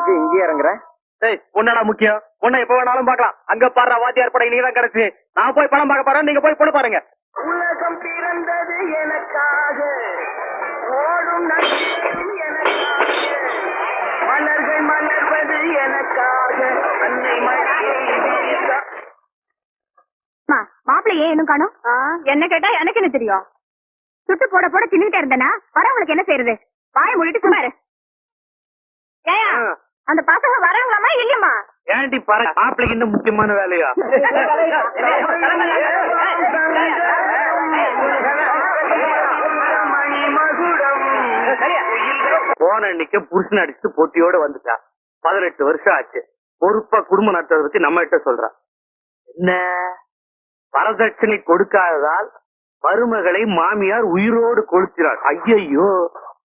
இருக்கு இங்கேயே இறங்குறேன். டேய் உன்னடா முக்கியம். உன்னை எப்ப வேணாலும் பார்க்கலாம். அங்க பாடுற வாத்தியார் படை நீதான் கிடைச்சு. நான் போய் படம் பார்க்க போறேன் நீங்க போய் பொண்ணு பாருங்க. உலகம் பிறந்தது எனக்காக. ஓடும் நதிகளும் எனக்காக. மலர்கள் மலர்வது எனக்காக. அன்னை மழையை விழிக்க- மாப்பிள்ளை ஏன் இன்னும் காணும்? என்ன கேட்டா எனக்கு என்ன தெரியும்? சுட்டு போட போட தின்னுட்டே இருந்தனா? வரவங்களுக்கு என்ன செய்யறது? வாய மூடிட்டு சும்மா அந்த பசங்க வரவங்களாமா இல்லையம்மா? ஏன்டி பாரு மாப்பிளைக்கு இன்னும் முக்கியமான வேலையா? போன அன்னைக்கு புருஷன் அடிச்சு போட்டியோட வந்துட்டா. பதினெட்டு வருஷம் ஆச்சு. பொறுப்பா குடும்பம் நடத்துறத பத்தி நம்ம கிட்ட சொல்றா. என்ன? வரதட்சணை கொடுக்காததால் மருமகளை மாமியார் உயிரோடு கொளுத்தினார். ஐயையோ.